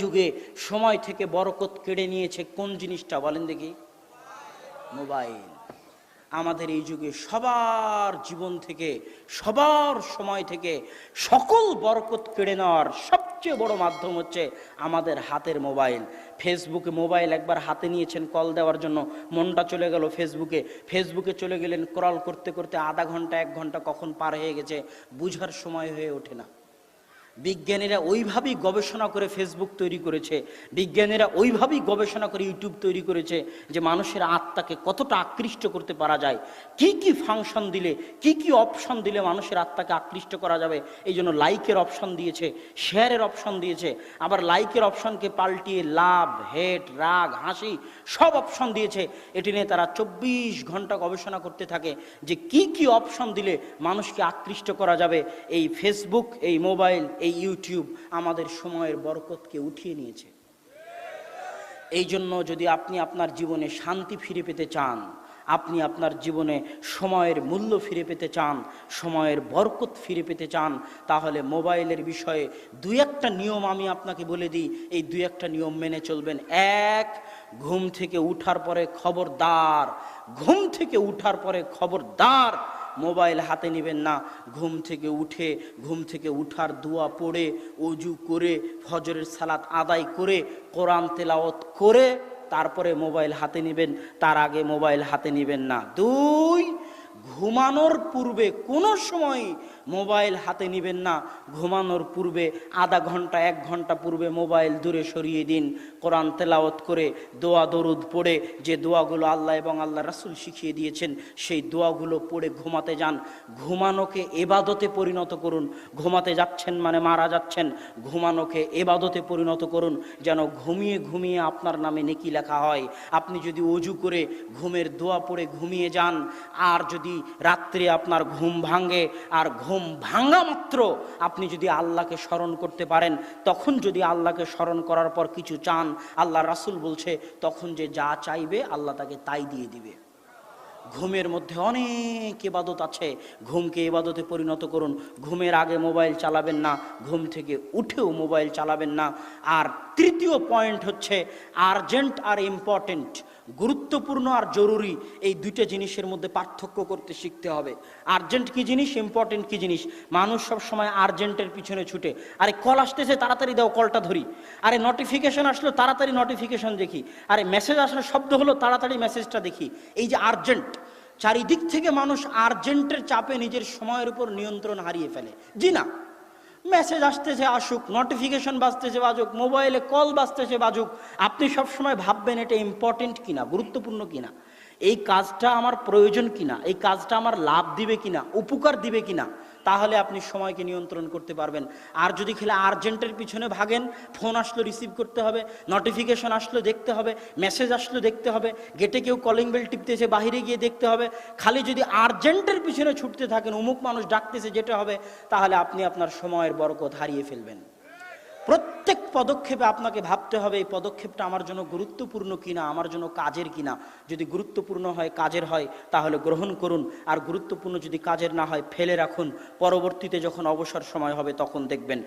যুগে সময় থেকে বরকত কেড়ে নিয়েছে কোন জিনিসটা বলেন দেখি? মোবাইল। আমাদের এই যুগে সবার জীবন থেকে, সবার সময় থেকে সকল বরকত কেড়ে নেওয়ার সবচেয়ে বড় মাধ্যম হচ্ছে আমাদের হাতের মোবাইল। ফেসবুকে মোবাইল একবার হাতে নিয়েছেন, কল দেওয়ার জন্য মনটা চলে গেল ফেসবুকে। ফেসবুকে চলে গেলেন ক্রল করতে করতে আধা ঘণ্টা, এক ঘণ্টা কখন পার হয়ে গেছে, বুঝার সময় হয়ে ওঠে না। বিজ্ঞানীরা ওইভাবেই গবেষণা করে ফেসবুক তৈরি করেছে, বিজ্ঞানীরা ওইভাবেই গবেষণা করে ইউটিউব তৈরি করেছে যে মানুষের আত্মাকে কতটা আকৃষ্ট করতে পারা যায়, কি কি ফাংশন দিলে, কি কি অপশন দিলে মানুষের আত্মাকে আকৃষ্ট করা যাবে, এই জন্য লাইকের অপশন দিয়েছে শেয়ারের অপশন দিয়েছে, আবার লাইকের অপশনকে পাল্টিয়ে লাভ হেট রাগ, হাসি, সব অপশন দিয়েছে, এটি নিয়ে তারা চব্বিশ ঘণ্টা গবেষণা করতে থাকে যে কি কি অপশন দিলে মানুষকে আকৃষ্ট করা যাবে, এই ফেসবুক এই মোবাইল এই ইউটিউব আমাদের সময়ের বরকতকে উঠিয়ে নিয়েছে। এই জন্য যদি আপনি আপনার জীবনে শান্তি ফিরে পেতে চান, আপনি আপনার জীবনে সময়ের মূল্য ফিরে পেতে চান, সময়ের বরকত ফিরে পেতে চান, তাহলে মোবাইলের বিষয়ে দুই একটা নিয়ম আমি আপনাকে বলে দিই। এই দুই একটা নিয়ম মেনে চলবেন। এক, ঘুম থেকে উঠার পরে খবরদার। ঘুম থেকে উঠার পরে খবরদার। মোবাইল হাতে নেবেন না। ঘুম থেকে উঠে, ঘুম থেকে উঠার দোয়া পড়ে, অজু করে, ফজরের সালাত আদায় করে, কোরআন তেলাওত করে, তারপরে মোবাইল হাতে নেবেন। তার আগে মোবাইল হাতে নেবেন না। দুই ঘুমানোর পূর্বে কোনো সময় মোবাইল হাতে নেবেন না। ঘুমানোর পূর্বে আধা ঘণ্টা, এক ঘণ্টা পূর্বে মোবাইল দূরে সরিয়ে দিন। কোরআন তেলাওয়াত করে দোয়া, দরুদ পড়ে যে দোয়াগুলো আল্লাহ এবং আল্লাহ রাসুল শিখিয়ে দিয়েছেন, সেই দোয়াগুলো পড়ে ঘুমাতে যান। ঘুমানোকে এবাদতে পরিণত করুন। ঘুমাতে যাচ্ছেন মানে মারা যাচ্ছেন। ঘুমানোকে এবাদতে পরিণত করুন। যেন ঘুমিয়ে ঘুমিয়ে আপনার নামে নেকি লেখা হয়। আপনি যদি অজু করে ঘুমের দোয়া পড়ে ঘুমিয়ে যান, আর যদি রাত্রে আপনার ঘুম ভাঙে আর ঘুম ভাঙা মাত্র আপনি যদি আল্লাহকে স্মরণ করতে পারেন, তখন যদি আল্লাহকে স্মরণ করার পর কিছু চান, আল্লাহ রাসুল বলছে, তখন যে যা চাইবে আল্লাহ তাকে তাই দিয়ে দিবে। ঘুমের মধ্যে অনেক ইবাদত আছে। ঘুমকে ইবাদতে পরিণত করুন। ঘুমের আগে মোবাইল চালাবেন না, ঘুম থেকে উঠেও মোবাইল চালাবেন না। আর তৃতীয় পয়েন্ট হচ্ছে আর্জেন্ট আর ইম্পর্টেন্ট গুরুত্বপূর্ণ আর জরুরি এই দুইটা জিনিসের মধ্যে পার্থক্য করতে শিখতে হবে। আর্জেন্ট কি জিনিস? ইম্পর্টেন্ট কি জিনিস? মানুষ সব সময় আর্জেন্টের পিছনে ছুটে। আরে কল আসতেছে, তাড়াতাড়ি দাও কলটা ধরি। আরে নোটিফিকেশন আসলো, তাড়াতাড়ি নোটিফিকেশন দেখি। আরে মেসেজ আসলো শব্দ হলো, তাড়াতাড়ি মেসেজটা দেখি। এই যে আর্জেন্ট চারিদিক থেকে মানুষ আর্জেন্টের চাপে নিজের সময়ের উপর নিয়ন্ত্রণ হারিয়ে ফেলে। জি না। মেসেজ আসতেছে আসুক নোটিফিকেশন বাজতেছে বাজুক মোবাইলে কল বাজতেছে বাজুক, আপনি সবসময় ভাববেন এটা ইম্পর্টেন্ট কিনা, গুরুত্বপূর্ণ কিনা। এই কাজটা আমার প্রয়োজন কিনা? এই কাজটা আমার লাভ দিবে কিনা? উপকার দিবে কিনা? তাহলে আপনি সময়কে নিয়ন্ত্রণ করতে পারবেন। আর যদি খেলে আর্জেন্টের পিছনে ভাগেন, ফোন আসলো রিসিভ করতে হবে নোটিফিকেশন আসলো, দেখতে হবে মেসেজ আসলো, দেখতে হবে গেটে কেউ কলিং বেল টিপতেছে বাইরে গিয়ে দেখতে হবে, খালি যদি আর্জেন্টের পিছনে ছুটতে থাকেন, অমুক মানুষ ডাকতেছে যেটা হবে, তাহলে আপনি আপনার সময়ের বরকত হারিয়ে ফেলবেন। পদক্ষেপে আপনাকে ভাবতে হবে, এই পদক্ষেপটা আমার জন্য গুরুত্বপূর্ণ কিনা, আমার জন্য কাজের কিনা। যদি গুরুত্বপূর্ণ হয়, কাজের হয়, তাহলে গ্রহণ করুন। আর গুরুত্বপূর্ণ যদি কাজের না হয়, ফেলে রাখুন। পরবর্তীতে যখন অবসর সময় হবে, তখন দেখবেন